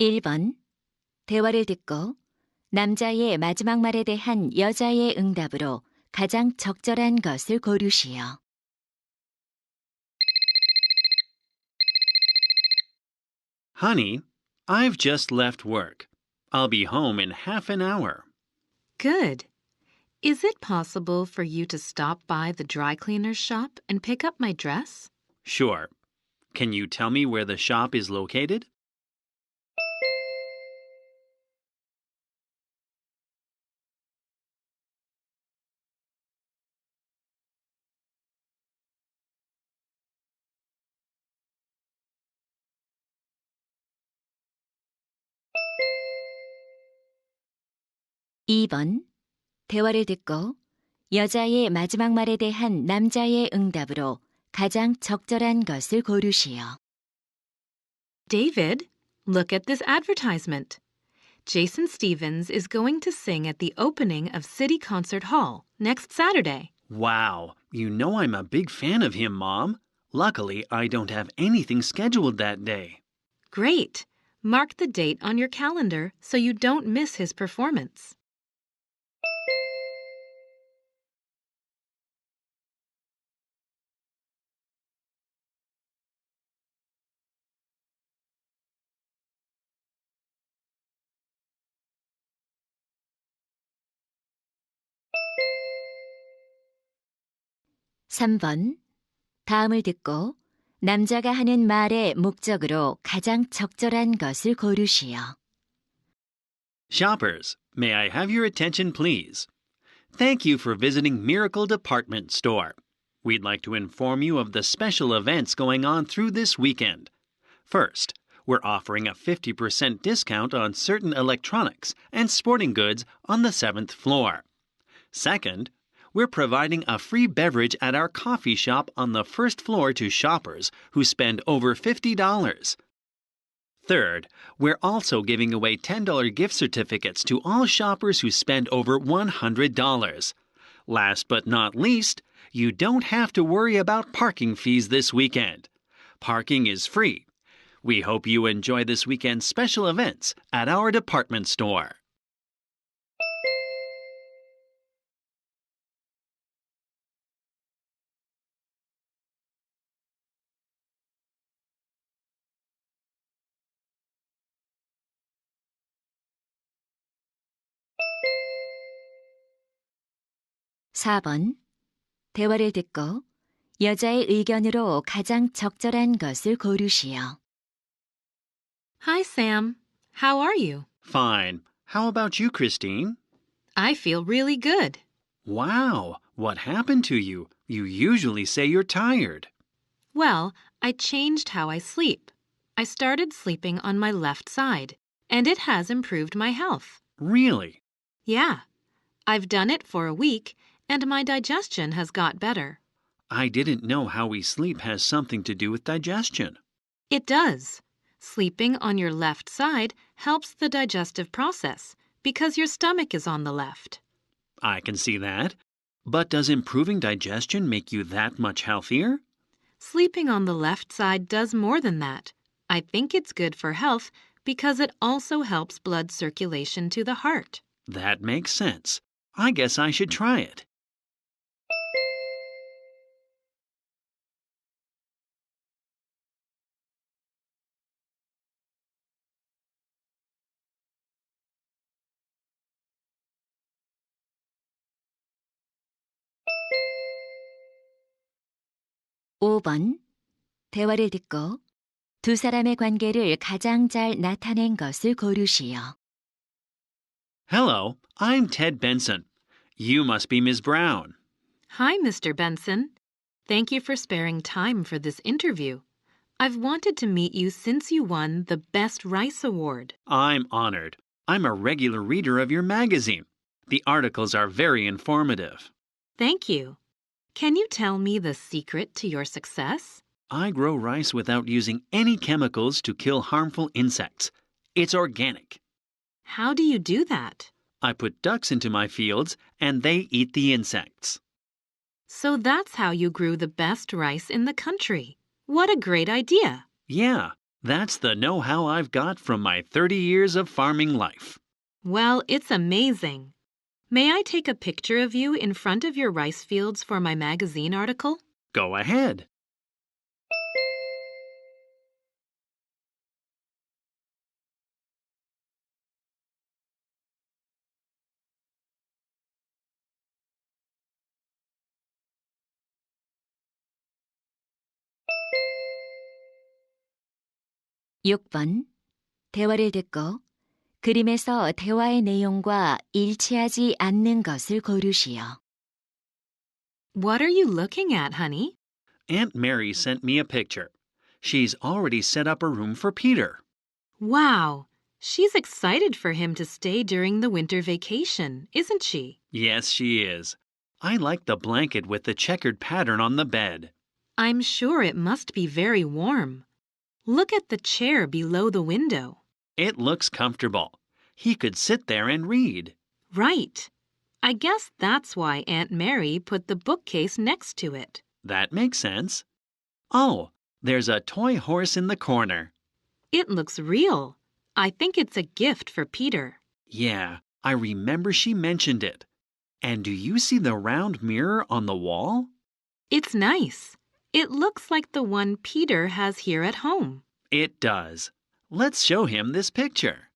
1번. 대화를 듣고 남자의 마지막 말에 대한 여자의 응답으로 가장 적절한 것을 고르시오. Honey, I've just left work. I'll be home in half an hour. Good. Is it possible for you to stop by the dry cleaner's shop and pick up my dress? Sure. Can you tell me where the shop is located? 이 번 대화를 듣고 여자의 마지막 말에 대한 남자의 응답으로 가장 적절한 것을 고르시오. David, look at this advertisement. Jason Stevens is going to sing at the opening of City Concert Hall next Saturday. Wow, you know I'm a big fan of him, Mom. Luckily, I don't have anything scheduled that day. Great. Mark the date on your calendar so you don't miss his performance. 삼번 다음을 듣고 남자가 하는 말의 목적으로 가장 적절한 것을 고르시오. Shoppers, may I have your attention, please? Thank you for visiting Miracle Department Store. We'd like to inform you of the special events going on through this weekend. First, we're offering a 50% discount on certain electronics and sporting goods on the seventh floor. Second, we're providing a free beverage at our coffee shop on the first floor to shoppers who spend over $50. Third, we're also giving away $10 gift certificates to all shoppers who spend over $100. Last but not least, you don't have to worry about parking fees this weekend. Parking is free. We hope you enjoy this weekend's special events at our department store. 사 번 대화를 듣고 여자의 의견으로 가장 적절한 것을 고르시오. Hi, Sam. How are you? Fine. How about you, Christine? I feel really good. Wow, what happened to you? You usually say you're tired. Well, I changed how I sleep. I started sleeping on my left side, and it has improved my health. Really? Yeah. I've done it for a week, and my digestion has got better. I didn't know how we sleep has something to do with digestion. It does. Sleeping on your left side helps the digestive process because your stomach is on the left. I can see that. But does improving digestion make you that much healthier? Sleeping on the left side does more than that. I think it's good for health because it also helps blood circulation to the heart. That makes sense. I guess I should try it. 오 번 대화를 듣고 두 사람의 관계를 가장 잘 나타낸 것을 고르시오. Hello, I'm Ted Benson. You must be Ms. Brown. Hi, Mr. Benson. Thank you for sparing time for this interview. I've wanted to meet you since you won the Best Rice Award. I'm honored. I'm a regular reader of your magazine. The articles are very informative. Thank you. Can you tell me the secret to your success? I grow rice without using any chemicals to kill harmful insects. It's organic. How do you do that? I put ducks into my fields and they eat the insects. So that's how you grew the best rice in the country. What a great idea! Yeah, That's the know how I've got from my 30 years of farming life. Well, it's amazing. May I take a picture of you in front of your rice fields for my magazine article? Go ahead. 육 번 대화를 듣고 그림에서 대화의 내용과 일치하지 않는 것을 고르시오. What are you looking at, honey? Aunt Mary sent me a picture. She's already set up a room for Peter. Wow, she's excited for him to stay during the winter vacation, isn't she? Yes, she is. I like the blanket with the checkered pattern on the bed. I'm sure it must be very warm. Look at the chair below the window. It looks comfortable. He could sit there and read. Right. I guess that's why Aunt Mary put the bookcase next to it. That makes sense. Oh, there's a toy horse in the corner. It looks real. I think it's a gift for Peter. Yeah, I remember she mentioned it. And do you see the round mirror on the wall? It's nice. It looks like the one Peter has here at home. It does. Let's show him this picture.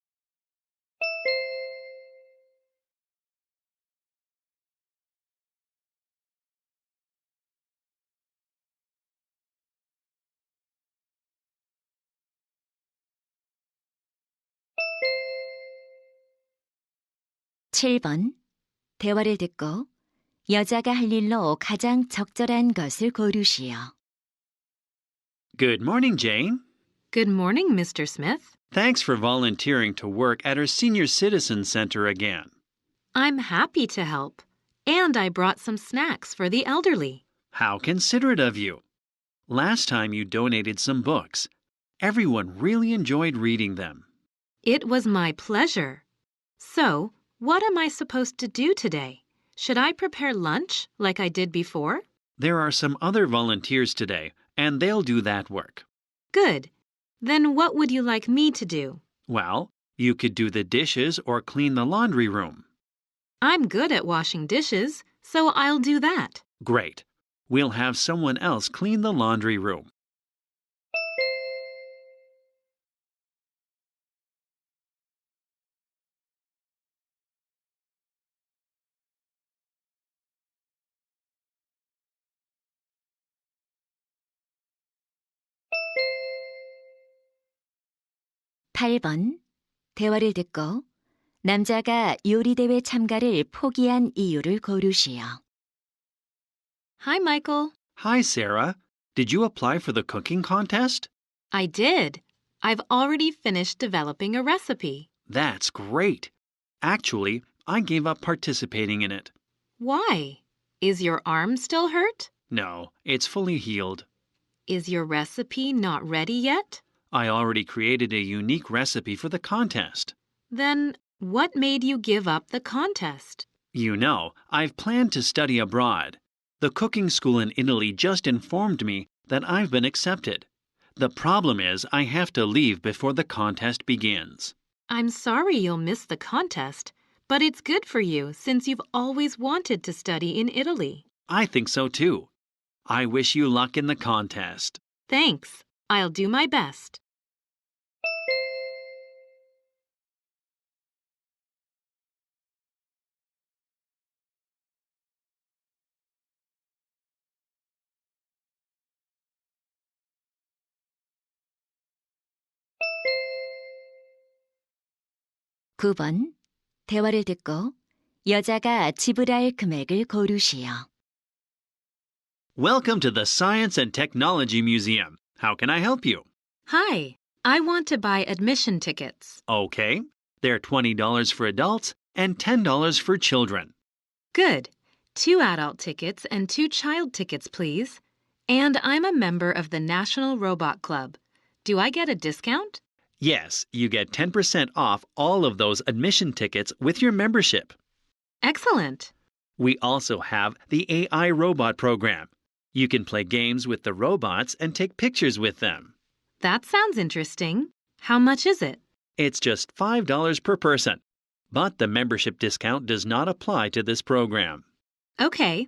칠 번 대화를 듣고 여자가 할 일로 가장 적절한 것을 고르시오. Good morning, Jane. Good morning, Mr. Smith. Thanks for volunteering to work at our Senior Citizen Center again. I'm happy to help. And I brought some snacks for the elderly. How considerate of you. Last time you donated some books. Everyone really enjoyed reading them. It was my pleasure. So, what am I supposed to do today? Should I prepare lunch like I did before? There are some other volunteers today, and they'll do that work. Good. Then what would you like me to do? Well, you could do the dishes or clean the laundry room. I'm good at washing dishes, so I'll do that. Great. We'll have someone else clean the laundry room. 팔 번 대화를 듣고 남자가 요리 대회 참가를 포기한 이유를 고르시오. Hi, Michael. Hi, Sarah. Did you apply for the cooking contest? I did. I've already finished developing a recipe. That's great. Actually, I gave up participating in it. Why? Is your arm still hurt? No, it's fully healed. Is your recipe not ready yet? I already created a unique recipe for the contest. Then what made you give up the contest? You know, I've planned to study abroad. The cooking school in Italy just informed me that I've been accepted. The problem is, I have to leave before the contest begins. I'm sorry you'll miss the contest, but it's good for you since you've always wanted to study in Italy. I think so too. I wish you luck in the contest. Thanks. I'll do my best. 구 번 대화를 듣고 여자가 지불할 금액을 고르시오. Welcome to the Science and Technology Museum. How can I help you? Hi. I want to buy admission tickets. Okay. They're $20 for adults and $10 for children. Good. Two adult tickets and two child tickets, please. And I'm a member of the National Robot Club. Do I get a discount? Yes, you get 10% off all of those admission tickets with your membership. Excellent. We also have the AI robot program. You can play games with the robots and take pictures with them. That sounds interesting. How much is it? It's just $5 per person. But the membership discount does not apply to this program. Okay.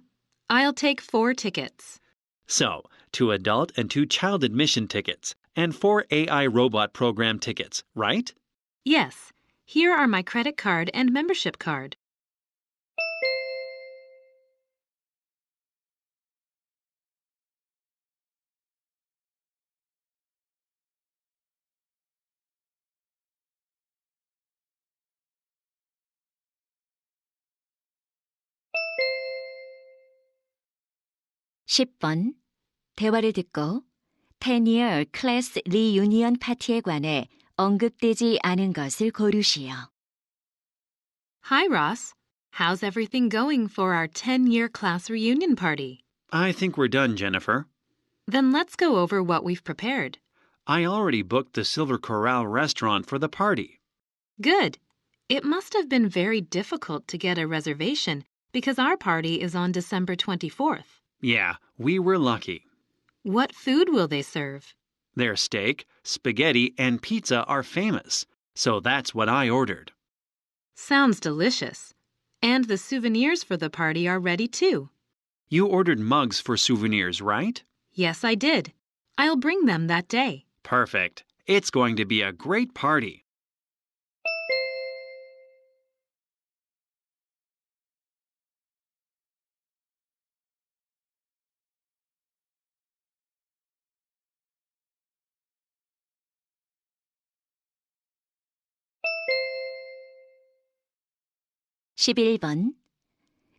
I'll take four tickets. So, two adult and two child admission tickets, and four AI robot program tickets, right? Yes. Here are my credit card and membership card. 십 번 대화를 듣고 10year class reunion 파티에 관해 언급되지 않은 것을 고르시오. Hi, Ross. How's everything going for our 10 year class reunion party? I think we're done, Jennifer. Then let's go over what we've prepared. I already booked the Silver Corral restaurant for the party. Good. It must have been very difficult to get a reservation because our party is on December 24th. Yeah, we were lucky. What food will they serve? Their steak, spaghetti, and pizza are famous, so that's what I ordered. Sounds delicious. And the souvenirs for the party are ready too. You ordered mugs for souvenirs, right? Yes, I did. I'll bring them that day. Perfect. It's going to be a great party. 십일 번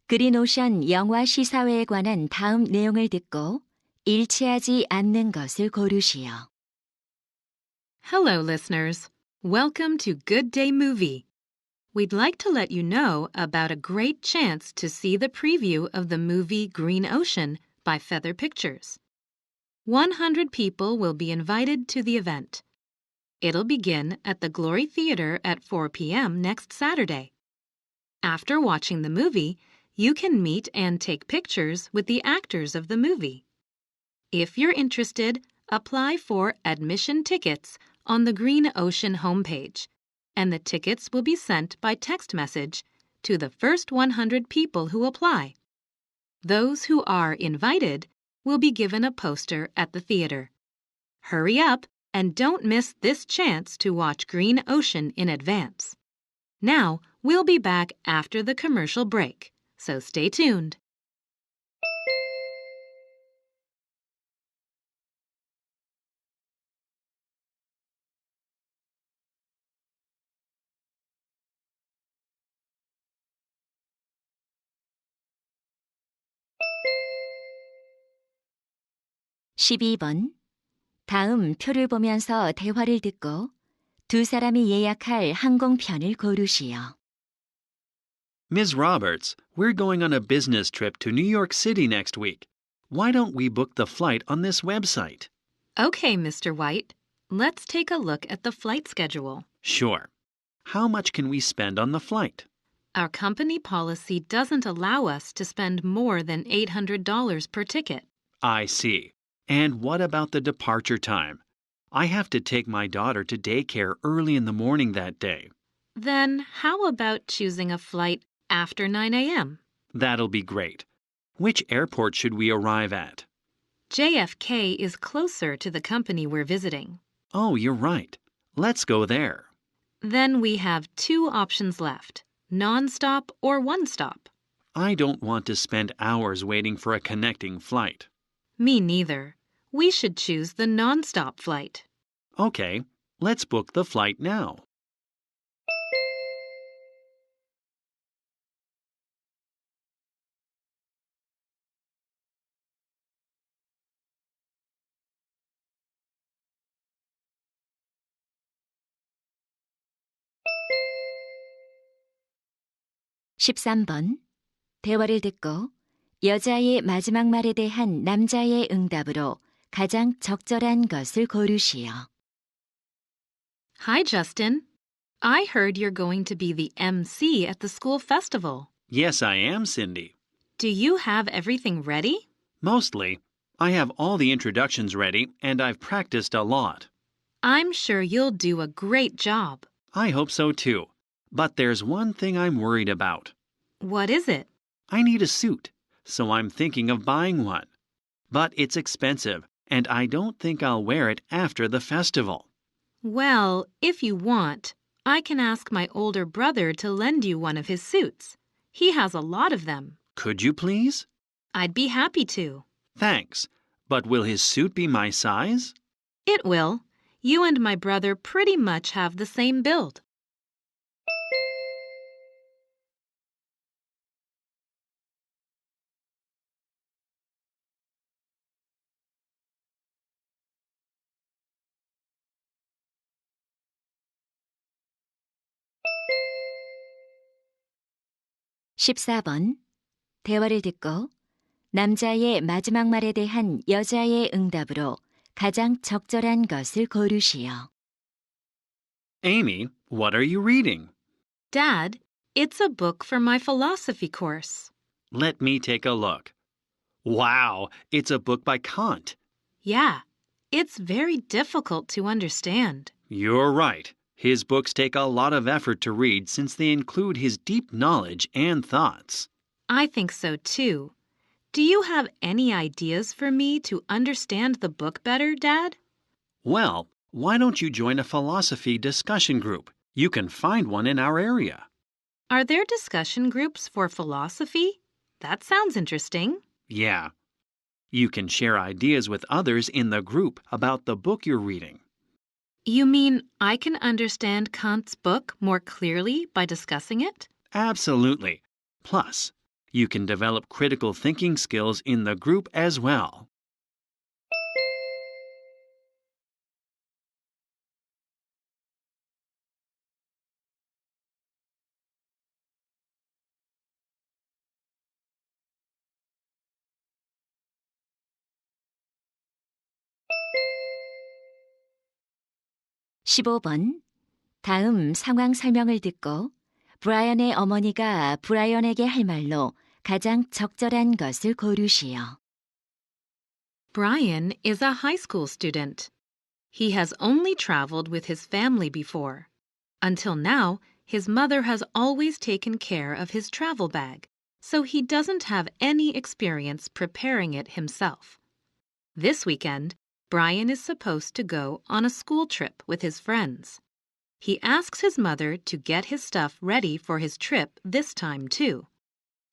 그린오션 영화 시사회에 관한 다음 내용을 듣고 일치하지 않는 것을 고르시오. Hello, listeners. Welcome to Good Day Movie. We'd like to let you know about a great chance to see the preview of the movie Green Ocean by Feather Pictures. 100 people will be invited to the event. It'll begin at the Glory Theater at 4 p.m. next Saturday. After watching the movie, you can meet and take pictures with the actors of the movie. If you're interested, apply for admission tickets on the Green Ocean homepage, and the tickets will be sent by text message to the first 100 people who apply. Those who are invited will be given a poster at the theater. Hurry up and don't miss this chance to watch Green Ocean in advance. Now, we'll be back after the commercial break, so stay tuned. 십이 번 다음 표를 보면서 대화를 듣고 두 사람이 예약할 항공편을 고르시오. Ms. Roberts, we're going on a business trip to New York City next week. Why don't we book the flight on this website? Okay, Mr. White. Let's take a look at the flight schedule. Sure. How much can we spend on the flight? Our company policy doesn't allow us to spend more than $800 per ticket. I see. And what about the departure time? I have to take my daughter to daycare early in the morning that day. Then, how about choosing a flight after 9 a.m.? That'll be great. Which airport should we arrive at? JFK is closer to the company we're visiting. Oh, you're right. Let's go there. Then we have two options left nonstop or one stop. I don't want to spend hours waiting for a connecting flight. Me neither. We should choose the nonstop flight. Okay, let's book the flight now. 십삼 번 대화를 듣고 여자의 마지막 말에 대한 남자의 응답으로 가장 적절한 것을 고르시오. Hi, Justin. I heard you're going to be the MC at the school festival. Yes, I am, Cindy. Do you have everything ready? Mostly. I have all the introductions ready and I've practiced a lot. I'm sure you'll do a great job. I hope so too. But there's one thing I'm worried about. What is it? I need a suit, so I'm thinking of buying one. But it's expensive, and I don't think I'll wear it after the festival. Well, if you want, I can ask my older brother to lend you one of his suits. He has a lot of them. Could you please? I'd be happy to. Thanks. But will his suit be my size? It will. You and my brother pretty much have the same build. 십사 번 대화를 듣고 남자의 마지막 말에 대한 여자의 응답으로 가장 적절한 것을 고르시오. Amy, what are you reading? Dad, it's a book for my philosophy course. Let me take a look. Wow, it's a book by Kant. Yeah, it's very difficult to understand. You're right. His books take a lot of effort to read since they include his deep knowledge and thoughts. I think so too. Do you have any ideas for me to understand the book better, Dad? Well, why don't you join a philosophy discussion group? You can find one in our area. Are there discussion groups for philosophy? That sounds interesting. Yeah. You can share ideas with others in the group about the book you're reading. You mean I can understand Kant's book more clearly by discussing it? Absolutely. Plus, you can develop critical thinking skills in the group as well. 십오 번 다음 상황 설명을 듣고 브라이언의 어머니가 브라이언에게 할 말로 가장 적절한 것을 고르시오. Brian is a high school student. He has only traveled with his family before. Until now, his mother has always taken care of his travel bag, so he doesn't have any experience preparing it himself. This weekend, Brian is supposed to go on a school trip with his friends. He asks his mother to get his stuff ready for his trip this time, too.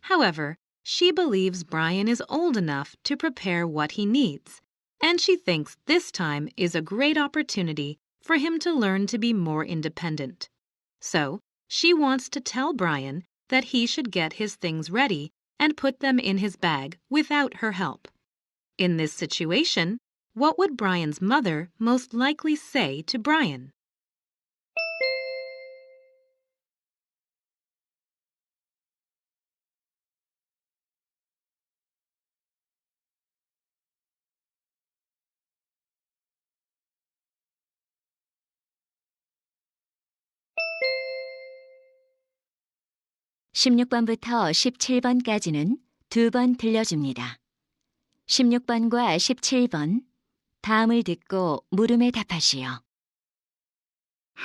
However, she believes Brian is old enough to prepare what he needs, and she thinks this time is a great opportunity for him to learn to be more independent. So, she wants to tell Brian that he should get his things ready and put them in his bag without her help. In this situation, what would Brian's mother most likely say to Brian? 십육 번부터 십칠 번까지는 두 번 들려줍니다. 십육 번과 십칠 번 다음을 듣고 물음에 답하시오.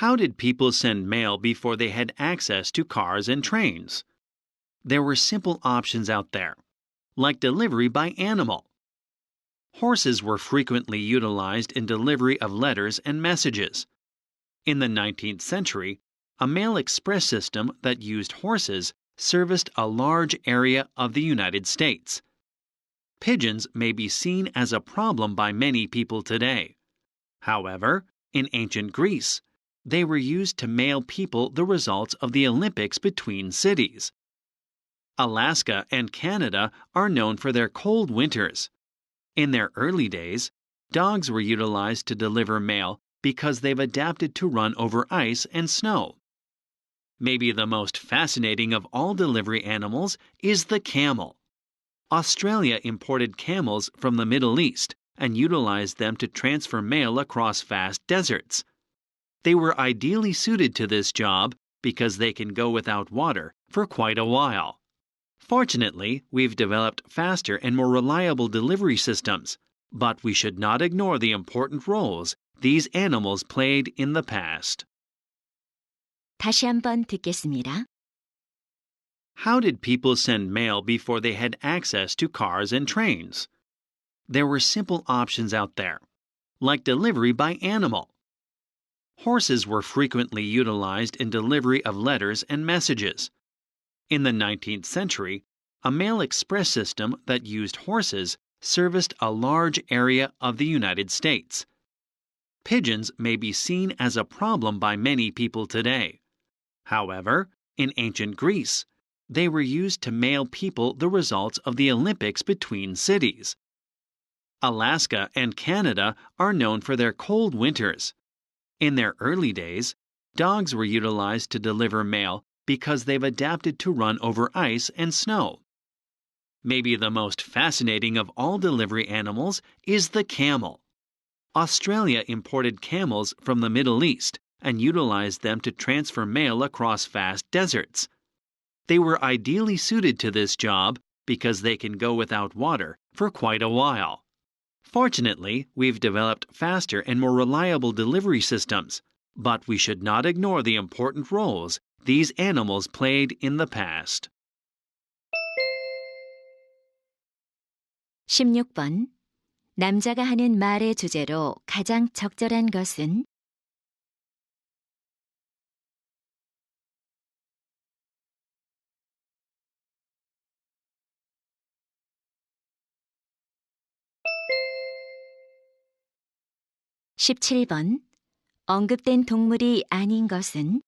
How did people send mail before they had access to cars and trains? There were simple options out there, like delivery by animal. Horses were frequently utilized in delivery of letters and messages. In the 19th century, a mail express system that used horses serviced a large area of the United States. Pigeons may be seen as a problem by many people today. However, in ancient Greece, they were used to mail people the results of the Olympics between cities. Alaska and Canada are known for their cold winters. In their early days, dogs were utilized to deliver mail because they've adapted to run over ice and snow. Maybe the most fascinating of all delivery animals is the camel. Australia imported camels from the Middle East and utilized them to transfer mail across vast deserts. They were ideally suited to this job because they can go without water for quite a while. Fortunately, we've developed faster and more reliable delivery systems, but we should not ignore the important roles these animals played in the past. 다시 한번 듣겠습니다. How did people send mail before they had access to cars and trains? There were simple options out there, like delivery by animal. Horses were frequently utilized in delivery of letters and messages. In the 19th century, a mail express system that used horses serviced a large area of the United States. Pigeons may be seen as a problem by many people today. However, in ancient Greece, they were used to mail people the results of the Olympics between cities. Alaska and Canada are known for their cold winters. In their early days, dogs were utilized to deliver mail because they've adapted to run over ice and snow. Maybe the most fascinating of all delivery animals is the camel. Australia imported camels from the Middle East and utilized them to transfer mail across vast deserts. They were ideally suited to this job because they can go without water for quite a while. Fortunately, we've developed faster and more reliable delivery systems, but we should not ignore the important roles these animals played in the past. 16번. 남자가 하는 말의 주제로 가장 적절한 것은 (17번) 언급된 동물이 아닌 것은